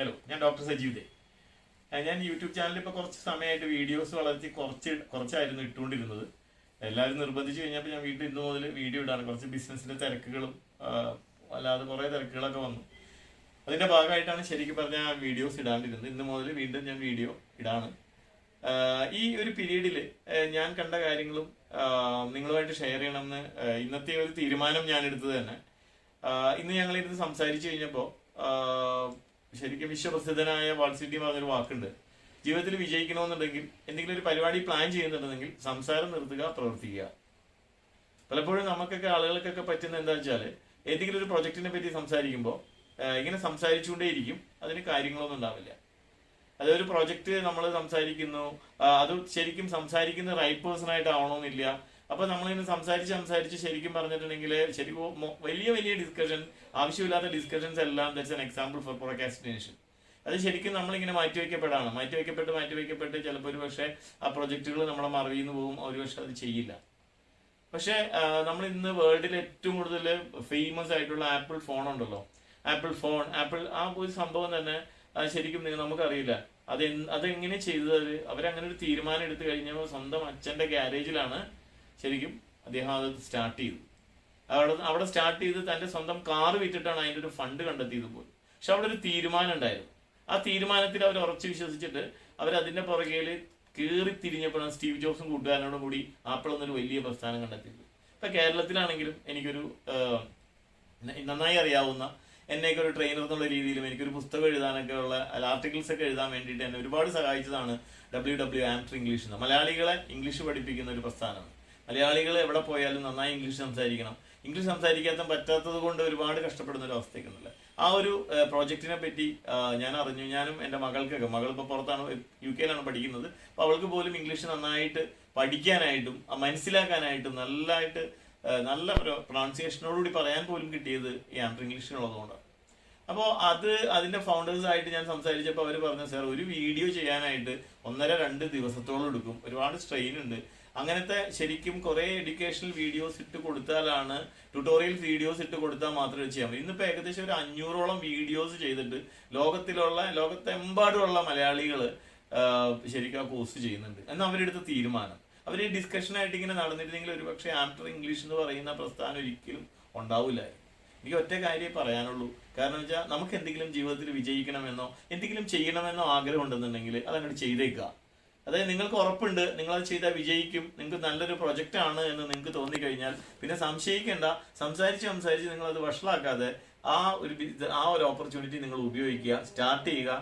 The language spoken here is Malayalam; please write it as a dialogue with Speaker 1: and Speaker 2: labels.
Speaker 1: ഹലോ ഞാൻ ഡോക്ടർ സജീവ് ദേ. ഞാൻ യൂട്യൂബ് ചാനലിൽ ഇപ്പോൾ കുറച്ച് സമയമായിട്ട് വീഡിയോസ് വളർത്തി കുറച്ച് കുറച്ചായിരുന്നു ഇട്ടുകൊണ്ടിരുന്നത്. എല്ലാവരും നിർബന്ധിച്ച് കഴിഞ്ഞപ്പോൾ ഞാൻ വീട്ടിൽ ഇന്നു മുതൽ വീഡിയോ ഇടാണ് കുറച്ച് ബിസിനസ്സിന്റെ തിരക്കുകളും അല്ലാതെ കുറേ തിരക്കുകളൊക്കെ വന്നു. അതിന്റെ ഭാഗമായിട്ടാണ് ശരിക്കും പറഞ്ഞാൽ വീഡിയോസ് ഇടാണ്ടിരുന്നത്. ഇന്ന് മുതൽ വീണ്ടും ഞാൻ വീഡിയോ ഇടാണ്. ഈ ഒരു പീരീഡിൽ ഞാൻ കണ്ട കാര്യങ്ങളും നിങ്ങളുമായിട്ട് ഷെയർ ചെയ്യണമെന്ന് ഇന്നത്തെ ഒരു തീരുമാനം ഞാൻ എടുത്തത് തന്നെ. ഇന്ന് ഞങ്ങൾ ഇരുന്ന് സംസാരിച്ചു കഴിഞ്ഞപ്പോൾ ശരിക്കും വിശ്വപ്രസിദ്ധനായ വാൾസിറ്റി പറഞ്ഞൊരു വാക്കുണ്ട്. ജീവിതത്തിൽ വിജയിക്കണമെന്നുണ്ടെങ്കിൽ എന്തെങ്കിലും ഒരു പരിപാടി പ്ലാൻ ചെയ്യുന്നുണ്ടെങ്കിൽ സംസാരം നിർത്തുക പ്രവർത്തിക്കുക. പലപ്പോഴും നമുക്കൊക്കെ ആളുകൾക്കൊക്കെ പറ്റുന്ന എന്താ വെച്ചാൽ ഏതെങ്കിലും ഒരു പ്രൊജക്റ്റിനെ പറ്റി സംസാരിക്കുമ്പോൾ ഇങ്ങനെ സംസാരിച്ചുകൊണ്ടേയിരിക്കും അതിന് കാര്യങ്ങളൊന്നും ഉണ്ടാവില്ല. അതൊരു പ്രൊജക്റ്റ് നമ്മൾ സംസാരിക്കുന്നു അത് ശരിക്കും സംസാരിക്കുന്ന റൈറ്റ് പേഴ്സൺ ആയിട്ട് ആവണമെന്നില്ല അപ്പൊ നമ്മളിങ്ങനെ സംസാരിച്ച് സംസാരിച്ച് ശരിക്കും പറഞ്ഞിട്ടുണ്ടെങ്കിൽ ശരിക്കും വലിയ വലിയ ഡിസ്കഷൻ ആവശ്യമില്ലാത്ത ഡിസ്കഷൻസ് എല്ലാം that's an example for procrastination അത് ശരിക്കും നമ്മളിങ്ങനെ മാറ്റിവെക്കപ്പെടാണ് മാറ്റിവെക്കപ്പെട്ട് മാറ്റിവെക്കപ്പെട്ട് ചിലപ്പോൾ ഒരു പക്ഷേ ആ പ്രൊജക്റ്റുകൾ നമ്മളെ മറവിയിൽ നിന്ന് പോകും. ഒരു പക്ഷേ അത് ചെയ്യില്ല. പക്ഷേ നമ്മൾ ഇന്ന് വേൾഡിൽ ഏറ്റവും കൂടുതൽ ഫേമസ് ആയിട്ടുള്ള ആപ്പിൾ ഫോൺ ഉണ്ടല്ലോ. ആപ്പിൾ ഫോൺ ആപ്പിൾ ആ ഒരു സംഭവം തന്നെ ശരിക്കും നമുക്കറിയില്ല. അത് അതെങ്ങനെ ചെയ്തത്? അവരങ്ങനെ ഒരു തീരുമാനം എടുത്തു കഴിഞ്ഞപ്പോൾ സ്വന്തം അച്ഛന്റെ ഗ്യാരേജിലാണ് ശരിക്കും അദ്ദേഹം അത് സ്റ്റാർട്ട് ചെയ്തു. അവിടെ അവിടെ സ്റ്റാർട്ട് ചെയ്ത് തന്റെ സ്വന്തം കാറ് വിറ്റിട്ടാണ് അതിന്റെ ഒരു ഫണ്ട് കണ്ടെത്തിയത് പോയി പക്ഷെ അവിടെ ഒരു തീരുമാനം ഉണ്ടായിരുന്നു. ആ തീരുമാനത്തിൽ അവർ ഉറച്ചു വിശ്വസിച്ചിട്ട് അവർ അതിന്റെ പുറകെ കീറി തിരിഞ്ഞപ്പോഴാണ് സ്റ്റീവ് ജോബ്സും കൂട്ടുകാരനോടും കൂടി ആപ്പിൾ എന്നൊരു വലിയ പ്രസ്ഥാനം കണ്ടെത്തിയത്. ഇപ്പൊ കേരളത്തിലാണെങ്കിലും എനിക്കൊരു നന്നായി അറിയാവുന്ന എന്നെയൊക്കെ ഒരു ട്രെയിനർ എന്നുള്ള രീതിയിലും എനിക്കൊരു പുസ്തകം എഴുതാനൊക്കെ ഉള്ള ആർട്ടിക്കിൾസ് ഒക്കെ എഴുതാൻ വേണ്ടിയിട്ട് എന്നെ ഒരുപാട് സഹായിച്ചതാണ് ഡബ്ല്യു ഡബ്ല്യു ആംസ് ഇംഗ്ലീഷ് മലയാളികളെ ഇംഗ്ലീഷ് പഠിപ്പിക്കുന്ന ഒരു പ്രസ്ഥാനമാണ്. മലയാളികൾ എവിടെ പോയാലും നന്നായി ഇംഗ്ലീഷ് സംസാരിക്കണം. ഇംഗ്ലീഷ് സംസാരിക്കാത്ത പറ്റാത്തത് കൊണ്ട് ഒരുപാട് കഷ്ടപ്പെടുന്ന ഒരു അവസ്ഥയൊക്കെ ആ ഒരു പ്രോജക്റ്റിനെ പറ്റി ഞാൻ അറിഞ്ഞു. ഞാനും എന്റെ മകൾക്കൊക്കെ മകൾ ഇപ്പോൾ പുറത്താണ് യു കെയിലാണ് പഠിക്കുന്നത്. അപ്പോൾ അവൾക്ക് പോലും ഇംഗ്ലീഷ് നന്നായിട്ട് പഠിക്കാനായിട്ടും മനസ്സിലാക്കാനായിട്ടും നല്ലതായിട്ട് നല്ല പ്രൊണൗൺസിയേഷനോടുകൂടി പറയാൻ പോലും കിട്ടിയത് ഈ ആൻഡ്രി ഇംഗ്ലീഷിനുള്ളതുകൊണ്ടാണ് അപ്പോൾ അത് അതിന്റെ ഫൗണ്ടേഴ്സായിട്ട് ഞാൻ സംസാരിച്ചപ്പോൾ അവർ പറഞ്ഞു സാർ ഒരു വീഡിയോ ചെയ്യാനായിട്ട് ഒന്നര രണ്ട് ദിവസത്തോളം എടുക്കും. ഒരുപാട് സ്ട്രെയിൻ ഉണ്ട്. അങ്ങനത്തെ ശരിക്കും കുറെ എഡ്യൂക്കേഷണൽ വീഡിയോസ് ഇട്ട് കൊടുത്താലാണ് ട്യൂട്ടോറിയൽ വീഡിയോസ് ഇട്ട് കൊടുത്താൽ മാത്രമേ ചെയ്യാൻ പറ്റൂ. ഇന്നിപ്പോൾ ഏകദേശം ഒരു അഞ്ഞൂറോളം വീഡിയോസ് ചെയ്തിട്ട് ലോകത്തിലുള്ള ലോകത്തെമ്പാടുമുള്ള മലയാളികൾ ശരിക്കും ആ കോഴ്സ് ചെയ്യുന്നുണ്ട്. എന്ന് അവരെടുത്ത തീരുമാനം. അവർ ഈ ഡിസ്കഷനായിട്ട് ഇങ്ങനെ നടന്നിരുന്നെങ്കിൽ ഒരുപക്ഷെ ആഫ്റ്റർ ഇംഗ്ലീഷ് എന്ന് പറയുന്ന പ്രസ്ഥാനം ഒരിക്കലും ഉണ്ടാവില്ലായിരുന്നു. എനിക്ക് ഒറ്റ കാര്യമേ പറയാനുള്ളൂ. കാരണം വെച്ചാൽ നമുക്ക് എന്തെങ്കിലും ജീവിതത്തിൽ വിജയിക്കണമെന്നോ എന്തെങ്കിലും ചെയ്യണമെന്നോ ആഗ്രഹം ഉണ്ടെന്നുണ്ടെങ്കിൽ അതങ്ങോട്ട് ചെയ്തേക്കുക. അതായത് നിങ്ങൾക്ക് ഉറപ്പുണ്ട് നിങ്ങൾ അത് ചെയ്താൽ വിജയിക്കും നിങ്ങൾക്ക് നല്ലൊരു പ്രൊജക്റ്റ് ആണ് എന്ന് നിങ്ങൾക്ക് തോന്നിക്കഴിഞ്ഞാൽ പിന്നെ സംശയിക്കേണ്ട സംസാരിച്ച് സംസാരിച്ച് നിങ്ങൾ അത് വഷളാക്കാതെ ആ ഒരു ആ ഒരു ഓപ്പർച്യൂണിറ്റി നിങ്ങൾ ഉപയോഗിക്കുക സ്റ്റാർട്ട് ചെയ്യുക.